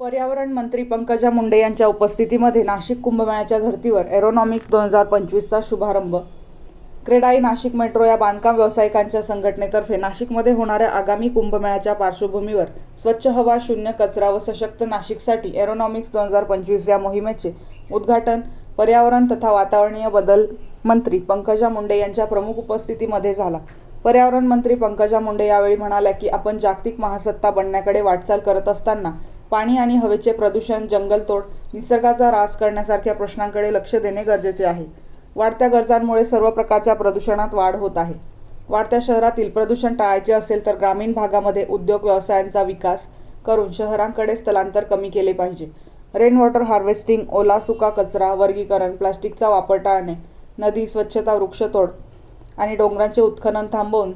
पर्यावरण मंत्री पंकजा मुंडे यांच्या उपस्थितीमध्ये नाशिक कुंभमेळ्याच्या धर्तीवर एरोनॉमिक्स दोन हजार पंचवीसचा शुभारंभ. क्रेडाई नाशिक मेट्रो या बांधकाम व्यावसायिकांच्या संघटनेतर्फे नाशिकमध्ये होणाऱ्या आगामी कुंभमेळ्याच्या पार्श्वभूमीवर स्वच्छ हवा शून्य कचरा व सशक्त नाशिकसाठी एरोनॉमिक्स दोन हजार पंचवीस या मोहिमेचे उद्घाटन पर्यावरण तथा वातावरणीय बदल मंत्री पंकजा मुंडे यांच्या प्रमुख उपस्थितीमध्ये झाला. पर्यावरण मंत्री पंकजा मुंडे यावेळी म्हणाल्या की आपण जागतिक महासत्ता बनण्याकडे वाटचाल करत असताना पाणी आणि हवेचे प्रदूषण जंगलतोड निसर्गाचा ऱ्हास करण्यासारख्या प्रश्नांकडे लक्ष देणे गरजेचे आहे. वाढत्या गरजांमुळे सर्व प्रकारच्या प्रदूषणात वाढ होत आहे. वाढत्या शहरातील प्रदूषण टाळायचे असेल तर ग्रामीण भागामध्ये उद्योग व्यवसायांचा विकास करून शहरांकडे स्थलांतर कमी केले पाहिजे. रेन वॉटर हार्वेस्टिंग ओला सुका कचरा वर्गीकरण प्लास्टिकचा वापर टाळणे नदी स्वच्छता वृक्षतोड आणि डोंगरांचे उत्खनन थांबवून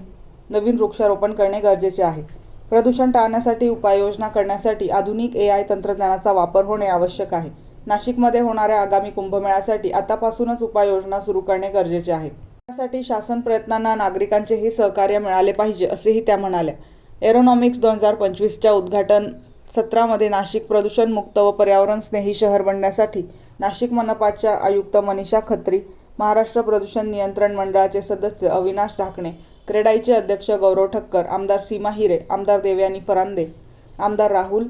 नवीन वृक्षारोपण करणे गरजेचे आहे. प्रदूषण टाळण्यासाठी उपाययोजना करण्यासाठी आधुनिक ए आय तंत्रज्ञानाचा वापर होणे आवश्यक आहे. नाशिकमध्ये होणाऱ्या आगामी कुंभमेळ्यासाठी आतापासूनच उपाययोजना सुरू करणे गरजेचे आहे. त्यासाठी शासन प्रयत्नांना नागरिकांचेही सहकार्य मिळाले पाहिजे असेही त्या म्हणाल्या. एरोनॉमिक्स दोन हजार पंचवीसच्या उद्घाटन सत्रामध्ये नाशिक प्रदूषणमुक्त व पर्यावरण स्नेही शहर बनण्यासाठी नाशिक मनपाच्या आयुक्त मनीषा खत्री महाराष्ट्र प्रदूषण नियंत्रण मंडळाचे सदस्य अविनाश ढाकणे क्रेडाईचे अध्यक्ष गौरव ठक्कर आमदार सीमा हिरे आमदार देवयानी फरांदे आमदार राहुल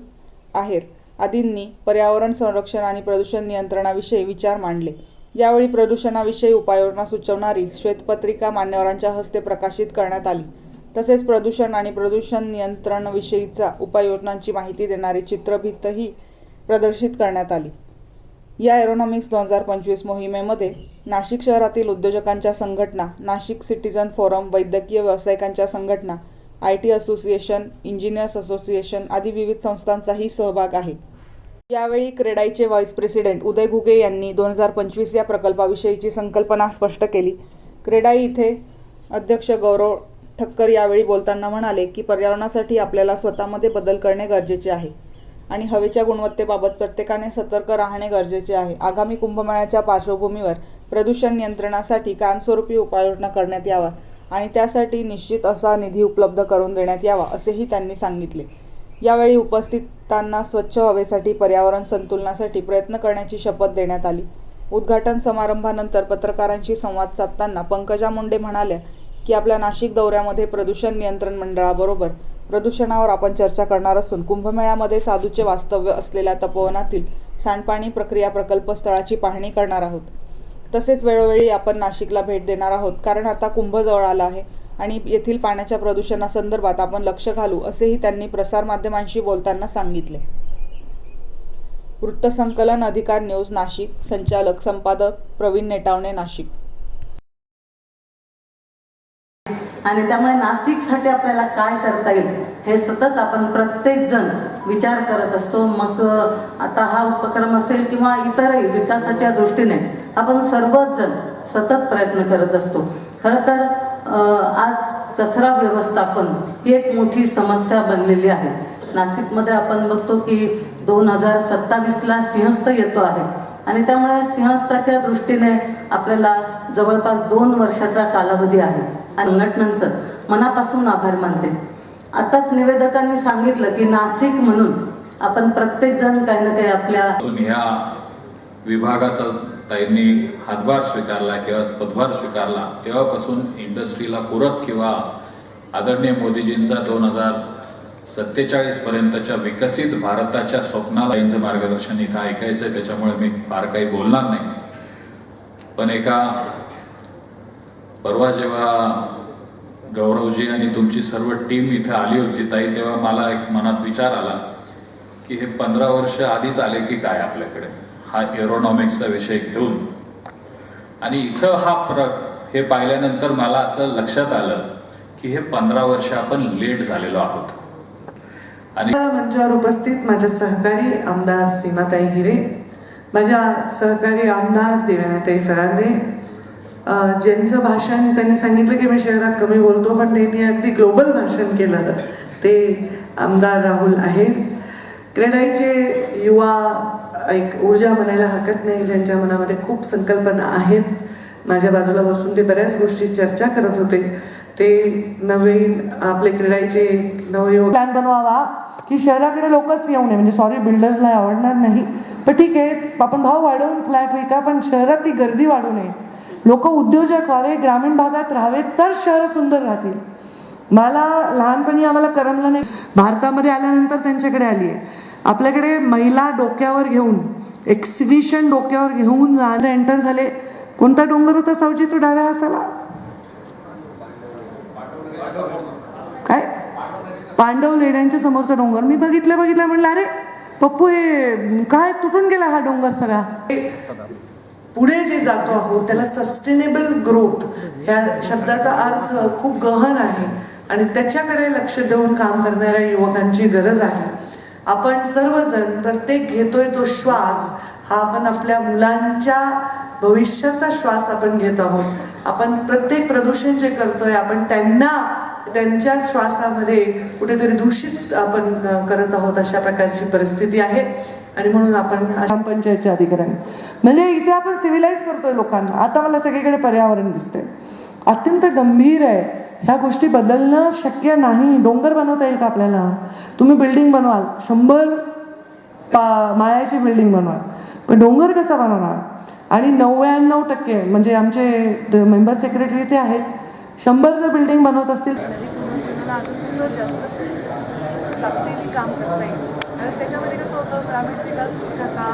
आहेर आदींनी पर्यावरण संरक्षण आणि प्रदूषण नियंत्रणाविषयी विचार मांडले. यावेळी प्रदूषणाविषयी उपाययोजना सुचवणारी श्वेतपत्रिका मान्यवरांच्या हस्ते प्रकाशित करण्यात आली. तसेच प्रदूषण आणि प्रदूषण नियंत्रणविषयीचा उपाययोजनांची माहिती देणारी चित्रफितही प्रदर्शित करण्यात आली. या एरोनॉमिक्स दोन हजार पंचवीस मोहिमेमध्ये नाशिक शहरातील उद्योजकांच्या संघटना नाशिक सिटीजन फोरम वैद्यकीय व्यावसायिकांच्या संघटना I T association engineers association आदी विविध संस्थांचाही सहभाग आहे. यावेळी क्रेडाईचे व्हाईस प्रेसिडेंट उदय घुगे यांनी दोन हजार पंचवीस या प्रकल्पाविषयीची संकल्पना स्पष्ट केली. क्रेडाई इथे अध्यक्ष गौरव ठक्कर यावेळी बोलताना म्हणाले की पर्यावरणासाठी आपल्याला स्वतःमध्ये बदल करणे गरजेचे आहे. आणि हवेच्या गुणवत्तेबाबत प्रत्येकाने सतर्क राहणे गरजेचे आहे. आगामी कुंभमेळ्याच्या पार्श्वभूमीवर प्रदूषण नियंत्रणासाठी कायमस्वरूपी उपाययोजना करण्यात यावा आणि त्यासाठी निश्चित असा निधी उपलब्ध करून देण्यात यावा असेही त्यांनी सांगितले. यावेळी उपस्थितांना स्वच्छ हवेसाठी पर्यावरण संतुलनासाठी प्रयत्न करण्याची शपथ देण्यात आली. उद्घाटन समारंभानंतर पत्रकारांशी संवाद साधताना पंकजा मुंडे म्हणाल्या की आपल्या नाशिक दौऱ्यामध्ये प्रदूषण नियंत्रण मंडळाबरोबर प्रदूषणावर आपण चर्चा करणार असून कुंभमेळ्यामध्ये साधूचे वास्तव्य असलेल्या तपोवनातील सांडपाणी प्रक्रिया प्रकल्प स्थळाची पाहणी करणार आहोत. तसेच वेळोवेळी आपण नाशिकला भेट देणार आहोत कारण आता कुंभ जवळ आला आहे आणि येथील पाण्याच्या प्रदूषणासंदर्भात आपण लक्ष घालू असेही त्यांनी प्रसारमाध्यमांशी बोलताना सांगितले. वृत्तसंकलन अधिकार न्यूज नाशिक संचालक संपादक प्रवीण नेटावणे नाशिक. आणि त्यामुळे नाशिकसाठी आपल्याला काय करता येईल हे सतत आपण प्रत्येकजण विचार करत असतो. मग आता हा उपक्रम असेल किंवा इतरही विकासाच्या दृष्टीने आपण सर्वच जण सतत प्रयत्न करत असतो. खरं तर आज कचरा व्यवस्थापन ही एक मोठी समस्या बनलेली आहे. नाशिकमध्ये आपण बघतो की दोन हजार सत्तावीसला सिंहस्थ येतो आहे आणि त्यामुळे सिंहस्थाच्या दृष्टीने आपल्याला जवळपास दोन वर्षाचा कालावधी आहे. संघटनांचं मनापासून आभार मानते. आताच निवेदकांनी सांगितलं की नाशिक म्हणून आपण प्रत्येक जण काही ना काही आपल्या ह्या विभागाचा ताईंनी हातभार स्वीकारला किंवा पदभार स्वीकारला तेव्हापासून इंडस्ट्रीला पूरक किंवा आदरणीय मोदीजींचा दोन हजार सत्तेचाळीस पर्यंतच्या विकसित भारताच्या स्वप्नाला यांचं मार्गदर्शन इथं ऐकायचं आहे त्याच्यामुळे मी फार काही बोलणार नाही. पण एका परवा जेव्हा गौरवजी आणि तुमची सर्व टीम इथं आली होती ताई तेव्हा मला एक मनात विचार आला की हे पंधरा वर्ष आधीच आले की काय आपल्याकडे? हा एरोनॉमिक्सचा विषय घेऊन. आणि इथं हा प्र हे पाहिल्यानंतर मला असं लक्षात आलं की हे पंधरा वर्ष आपण लेट झालेलो आहोत. आणि मंचावर उपस्थित माझ्या सहकारी आमदार सीमाताई हिरे माझ्या सहकारी आमदार देवेनाताई फरांदे ज्यांचं भाषण त्यांनी सांगितलं की मी शहरात कमी बोलतो पण त्यांनी अगदी ग्लोबल भाषण केलं ते आमदार राहुल आहेर क्रेडाईचे युवा एक ऊर्जा म्हणायला हरकत नाही ज्यांच्या मनामध्ये खूप संकल्पना आहेत. माझ्या बाजूला बसून ते बऱ्याच गोष्टी चर्चा करत होते. ते नवीन आपले क्रीडाईचे नवयुवक प्लॅन बनवावा की शहराकडे लोकच येऊ नये. म्हणजे सॉरी बिल्डर्सला आवडणार नाही. पण ठीक आहे आपण भाव वाढवून फ्लॅट विका पण शहरात ती गर्दी वाढू नये. लोक उद्योजक व्हावे ग्रामीण भागात राहावे तर शहरं सुंदर राहतील. मला लहानपणी आम्हाला करमलं नाही. भारतामध्ये आल्यानंतर त्यांच्याकडे आली आहे. आपल्याकडे महिला डोक्यावर घेऊन एक्सिबिशन डोक्यावर घेऊन जाणं एंटर झाले. कोणता डोंगर होता सावजी? तो डाव्या हाताला? काय? पांडव लेण्यांच्या समोरचा डोंगर. मी बघितलं बघितलं. म्हणलं अरे पप्पू हे काय तुटून गेला हा डोंगर सगळा? पुढे जे जातो आहोत त्याला सस्टेनेबल ग्रोथ ह्या शब्दाचा अर्थ खूप गहन आहे. आणि त्याच्याकडे लक्ष देऊन काम करणाऱ्या युवकांची गरज आहे. आपण सर्वजण प्रत्येक घेतोय तो श्वास हा आपण आपल्या मुलांच्या भविष्याचा श्वास आपण घेत आहोत. आपण प्रत्येक प्रदूषण जे करतोय आपण त्यांना त्यांच्या श्वासामध्ये कुठेतरी दूषित आपण करत आहोत अशा प्रकारची परिस्थिती आहे. आणि म्हणून आपण ग्रामपंचायतच्या अधिकाऱ्यांनी म्हणजे इथे आपण सिव्हिलाइज करतोय लोकांना. आता मला सगळीकडे पर्यावरण दिसतंय. अत्यंत गंभीर आहे. ह्या गोष्टी बदलणं शक्य नाही. डोंगर बनवता येईल का आपल्याला? तुम्ही बिल्डिंग बनवाल. शंभर पा माळ्याची बिल्डिंग बनवाल. पण डोंगर कसा बनवणार? आणि नव्याण्णव टक्के म्हणजे आमचे मेंबर सेक्रेटरी ते आहेत शंभर जर बिल्डिंग बनवत असतील? अजून जास्त काम त्याच्यामध्ये कसं होतं ग्रामीण विकास करता